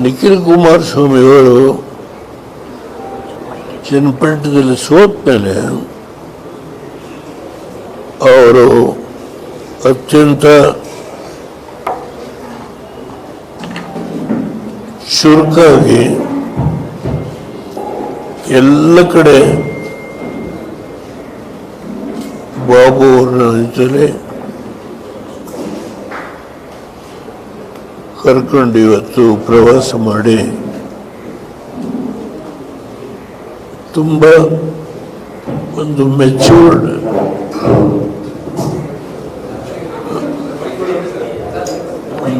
ನಿಖಿಲ್ ಕುಮಾರಸ್ವಾಮಿಗಳು ಚನ್ನಪಟ್ಟಣದಲ್ಲಿ ಸೋತ ಮೇಲೆ ಅವರು ಅತ್ಯಂತ ಚುರುಕಾಗಿ ಎಲ್ಲ ಕಡೆ ಬಾಬು ಅವ್ರನ್ನ ಕರ್ಕೊಂಡು ಇವತ್ತು ಪ್ರವಾಸ ಮಾಡಿ ತುಂಬ ಒಂದು ಮೆಚೂರ್ಡ್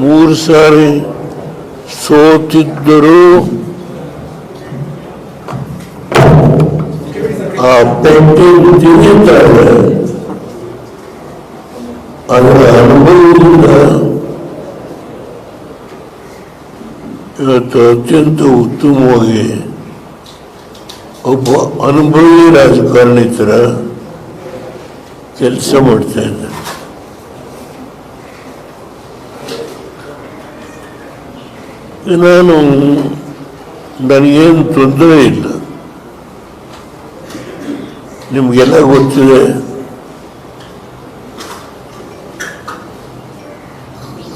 ಮೂರು ಸಾರಿ ಸೋತಿದ್ದರೂ ಆ ಪೆಟ್ಟು ತಿಳಿತಾರೆ ಅದರ ಅನುಭವದಿಂದ ಇವತ್ತು ಅತ್ಯಂತ ಉತ್ತಮವಾಗಿ ಒಬ್ಬ ಅನುಭವಿ ರಾಜಕಾರಣಿ ಥರ ಕೆಲಸ ಮಾಡ್ತಾ ಇದ್ದಾರೆ. ನಾನು ನನಗೇನು ತೊಂದರೆ ಇಲ್ಲ. ನಿಮಗೆಲ್ಲ ಗೊತ್ತಿದೆ.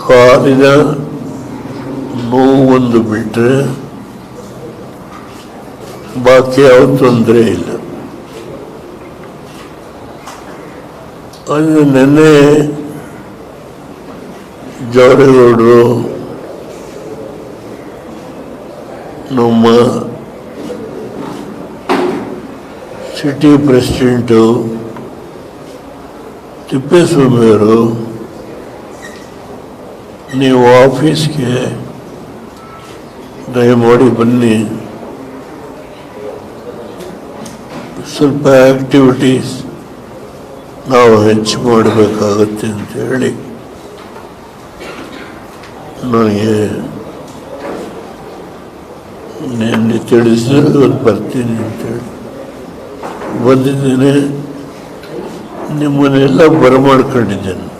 ಕಾಲಿನ ನೋವೊಂದು ಬಿಟ್ಟರೆ ಬಾಕಿ ಯಾವ ತೊಂದರೆ ಇಲ್ಲ ಅದು ನೆನ್ನೆ ಜವರೇಗೌಡರು ನಮ್ಮ ಸಿಟಿ ಪ್ರೆಸಿಡೆಂಟು ತಿಪ್ಪೇಸ್ವಾಮಿಯವರು ನೀವು ಆಫೀಸ್ಗೆ ದಯಮಾಡಿ ಬನ್ನಿ. ಸ್ವಲ್ಪ ಆಕ್ಟಿವಿಟೀಸ್ ನಾವು ಹೆಚ್ಚು ಮಾಡಬೇಕಾಗತ್ತೆ ಅಂತ ಹೇಳಿ ನನಗೆ ನಿನ್ನೆ ತಿಳಿಸಿದ್ರೆ ಇವತ್ತು ಬರ್ತೀನಿ ಅಂತೇಳಿ ಬಂದಿದ್ದೇನೆ. ನಿಮ್ಮನ್ನೆಲ್ಲ ಬರಮಾಡ್ಕೊಂಡಿದ್ದೇನೆ.